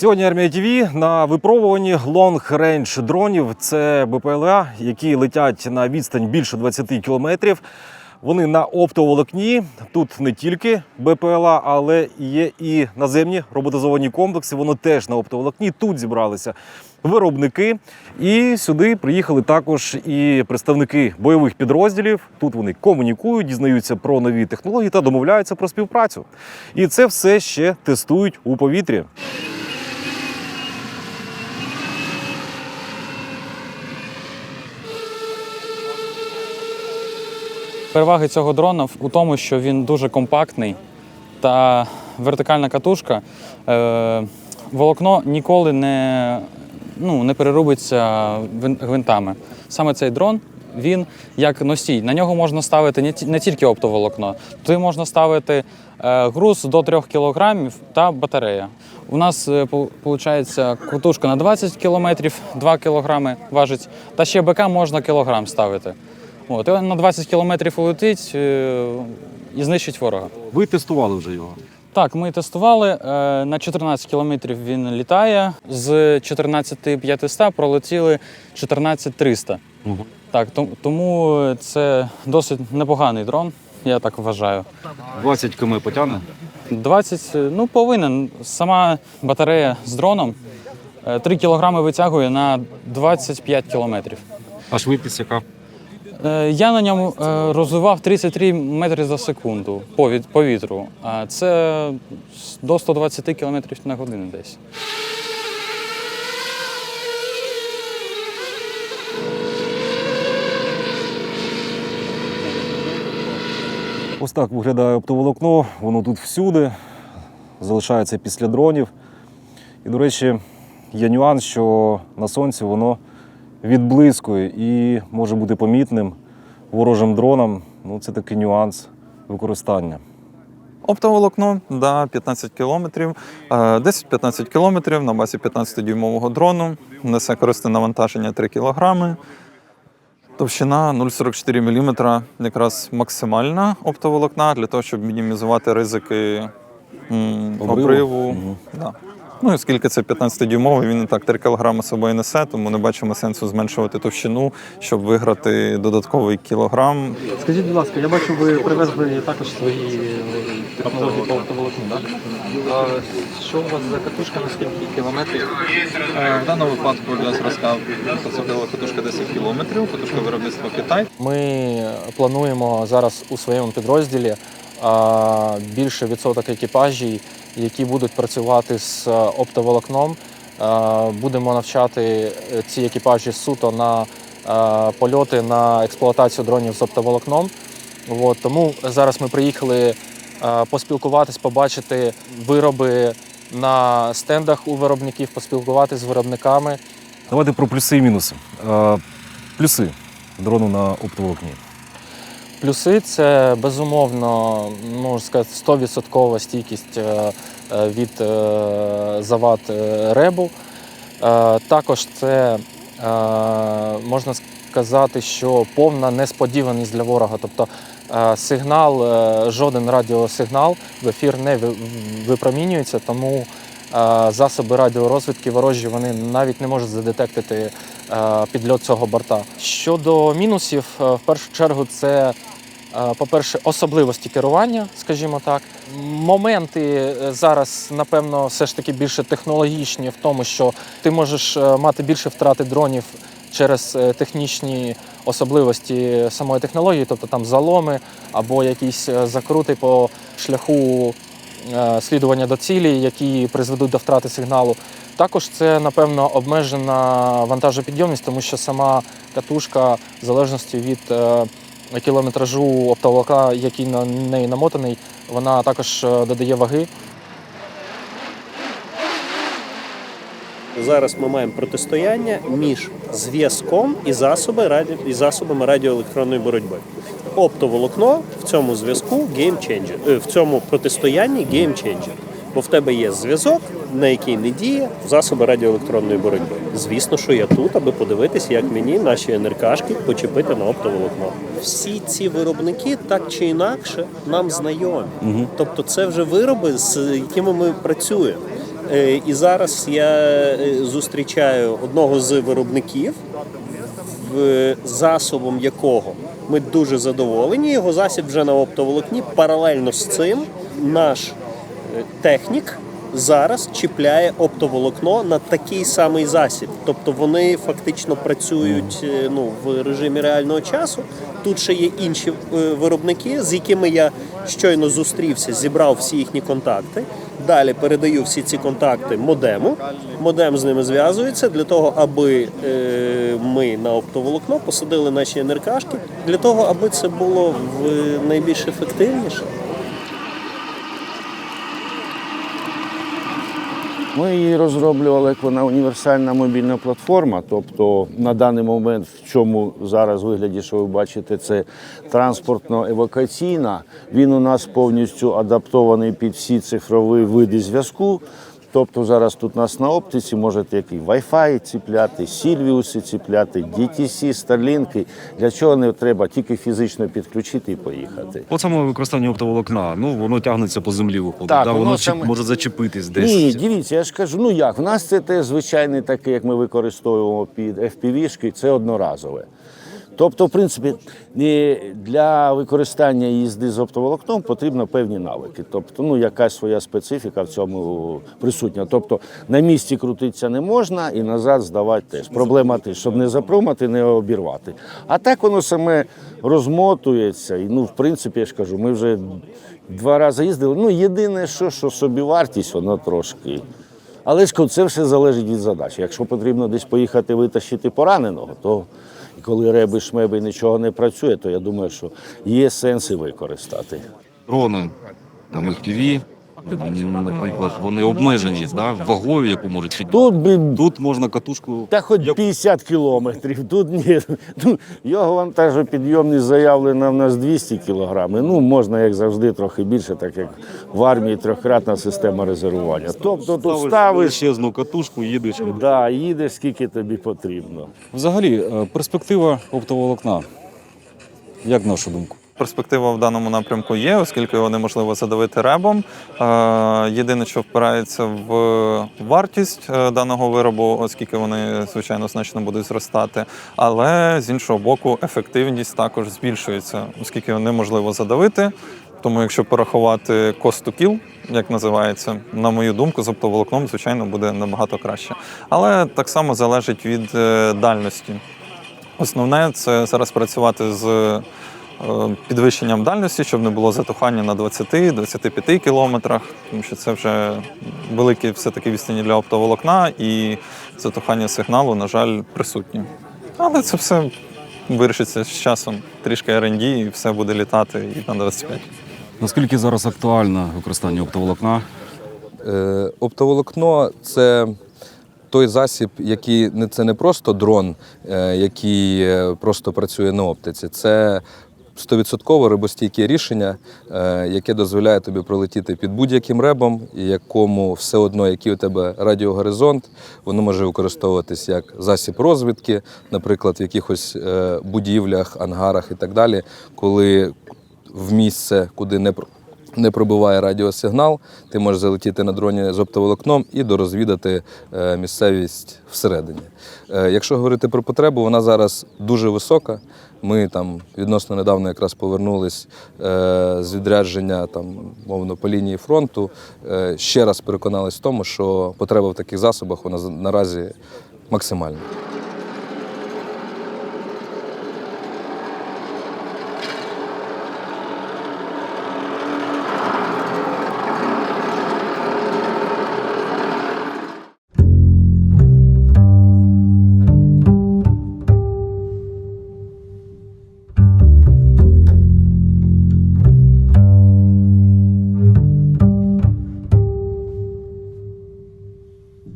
Сьогодні армія ТВ на випробуванні Range дронів. Це БПЛА, які летять на відстань більше 20 кілометрів. Вони на оптоволокні. Тут не тільки БПЛА, але є і наземні роботизовані комплекси. Воно теж на оптоволокні. Тут зібралися виробники. І сюди приїхали також і представники бойових підрозділів. Тут вони комунікують, дізнаються про нові технології та домовляються про співпрацю. І це все ще тестують у повітрі. Переваги цього дрона у тому, що він дуже компактний та вертикальна катушка. Е, волокно ніколи не, ну, не перерубиться гвинтами. Саме цей дрон. Він як носій. На нього можна ставити не ті- не тільки оптоволокно, туди можна ставити е, груз до 3 кг та батарея. У нас виходить катушка на 20 км, 2 кг важить, та ще БК можна кілограм ставити. От, і на 20 кілометрів улетить е, і знищить ворога. Ви тестували вже його. Так, ми тестували. е, На 14 кілометрів він літає. З 14500 пролетіли 14300. Так, тому це досить непоганий дрон, я так вважаю. 20 км потягне. 20, е, ну повинен. Сама батарея з дроном 3 кілограми витягує на 25 кілометрів. А швидкість яка? Е, Я на ньому е, розвивав 33 метри за секунду по вітру. А це до 120 км на годину десь. Ось так виглядає оптоволокно, воно тут всюди, залишається після дронів. І, до речі, є нюанс, що на сонці воно відблискує і може бути помітним ворожим дронам. Ну, це такий нюанс використання. Оптоволокно, да, 15 кілометрів, Е, 10-15 кілометрів на базі 15-дюймового дрону, несе корисне навантаження 3 кілограми. Товщина 0,44 мм, якраз максимальна оптоволокна для того, щоб мінімізувати ризики Обриву? обриву. Мгм. Да. Ну, оскільки це 15-дюймовий, він і так 3 кг собою несе, тому не бачимо сенсу зменшувати товщину, щоб виграти додатковий кілограм. Скажіть, будь ласка, я бачу, ви привезли також свої е, технології по автоволокну, так? А Що у вас за катушка, на скільки кілометрів? Е, В даному випадку для зразка посадила катушка 10 кілометрів, катушка виробництва Китай. Ми плануємо зараз у своєму підрозділі більше відсоток екіпажів, які будуть працювати з е, оптоволокном. Будемо навчати е, ці екіпажі суто на е, польоти на експлуатацію дронів з оптоволокном. От, тому зараз ми приїхали е, поспілкуватись, побачити вироби на стендах у виробників, поспілкуватися з виробниками. Давайте про плюси і мінуси. Е, Плюси дрону на оптоволокні. Плюси це безумовно, можна сказати, 100% стійкість е, е, від е, завад ребу. Також це можна сказати, що повна несподіваність для ворога. Тобто сигнал, жоден радіосигнал в ефір не випромінюється, тому засоби радіорозвідки ворожі вони навіть не можуть задетектити підльот цього борта. Щодо мінусів, в першу чергу, це, по-перше, особливості керування, скажімо так. Моменти е, зараз, напевно, все ж таки більше технологічні в тому, що ти можеш е, мати більше втрати дронів через е, технічні особливості самої технології, тобто там заломи або якісь закрути по шляху слідування до цілі, які призведуть до втрати сигналу. Також це, напевно, обмежена вантажопідйомність, тому що сама катушка, в залежності від кілометражу оптоволока, який на неї намотаний, вона також е, додає ваги. Зараз ми маємо протистояння між зв'язком і, засоби і засобами радіоелектронної боротьби. Оптоволокно в цьому зв'язку геймченджер, е, в цьому протистоянні геймченджер. Бо в тебе є зв'язок, на який не діє засоби радіоелектронної боротьби. Звісно, що я тут, аби подивитися, як мені наші НРКшки почепити на оптоволокно. Всі ці виробники так чи інакше нам знайомі. Тобто, це вже вироби, з якими ми працюємо. Е, І зараз я е, зустрічаю одного з виробників, засобом якого ми дуже задоволені. Його засіб вже на оптоволокні. Паралельно з цим наш технік зараз чіпляє оптоволокно на такий самий засіб. Тобто вони фактично працюють е, ну, в режимі реального часу. Тут ще є інші е, виробники, з якими я щойно зустрівся, зібрав всі їхні контакти. Далі передаю всі ці контакти модему. Модем з ними зв'язується для того, аби е, ми на оптоволокно посадили наші НРКшки, для того, аби це було в найбільш ефективніше. Ми її розроблювали як вона універсальна мобільна платформа. Тобто на даний момент, в чому зараз вигляді, що ви бачите, це транспортно-евакуаційна. Він у нас повністю адаптований під всі цифрові види зв'язку. Тобто зараз тут у нас на оптиці можете який Wi-Fi ціпляти, Сільвіуси ціпляти, DTC, Starlink. Для чого не треба тільки фізично підключити і поїхати. По самому використанню оптоволокна, ну воно тягнеться по землі, виходить. Так, да? воно воно саме- може зачепитись десь. Ні, дивіться, я ж кажу, ну як, в нас це теж звичайний такий, як ми використовуємо під FPV-шки, це одноразове. Тобто, в принципі, для використання їзди з оптоволокном потрібно певні навики. Тобто, ну, якась своя специфіка в цьому присутня. Тобто на місці крутитися не можна і назад здавати теж. Проблема теж, щоб не запромати, не обірвати. А так воно саме розмотується. І ну, в принципі, я ж кажу, ми вже два рази їздили. Ну, єдине, що, що собівартість, воно трошки. Але ж це все залежить від задачі. Якщо потрібно десь поїхати витащити пораненого, то коли реби шмеби нічого не працює, то я думаю, що є сенс і використати. дрони, на FPV, наприклад, вони обмежені да, вагою, яку можуть підняти. Тут би Тут можна катушку. та хоч 50 кілометрів, тут ні. Ну, його вантажопідйомність заявлена в нас 200 кілограмів. Ну, можна, як завжди, трохи більше, так як в армії трьохкратна система резервування. Тобто тут ставиш, величезну катушку, їдеш. да, їдеш скільки тобі потрібно. Взагалі, е, перспектива оптоволокна. Як на вашу думку? Перспектива в даному напрямку є, оскільки його неможливо задавити ребом. Е, Єдине, що впирається в вартість е, даного виробу, оскільки вони, звичайно, значно будуть зростати. Але з іншого боку, ефективність також збільшується, оскільки його неможливо задавити. Тому, якщо порахувати cost to kill, як називається, на мою думку, з оптоволокном, звичайно, буде набагато краще. Але так само залежить від е, дальності. Основне це зараз працювати з підвищенням дальності, щоб не було затухання на 20-25 кілометрах, тому що це вже великі все-таки відстані для оптоволокна і затухання сигналу, на жаль, присутні. Але це все вирішиться з часом. Трішки R&D і все буде літати і на 25. Наскільки зараз актуальне використання оптоволокна? Е, Оптоволокно це той засіб, який не це не просто дрон, е, який е, просто працює на оптиці. Це 100% рибостійке рішення, е, яке дозволяє тобі пролетіти під будь-яким ребом, і якому все одно, який у тебе радіогоризонт, воно може використовуватись як засіб розвідки, наприклад, в якихось е, будівлях, ангарах і так далі, коли в місце, куди не не пробиває радіосигнал, ти можеш залетіти на дроні з оптоволокном і дорозвідати е, місцевість всередині. Е, Якщо говорити про потребу, вона зараз дуже висока. Ми там відносно недавно якраз повернулись е, з відрядження там, мовно по лінії фронту. Ще раз переконались в тому, що потреба в таких засобах вона наразі максимальна.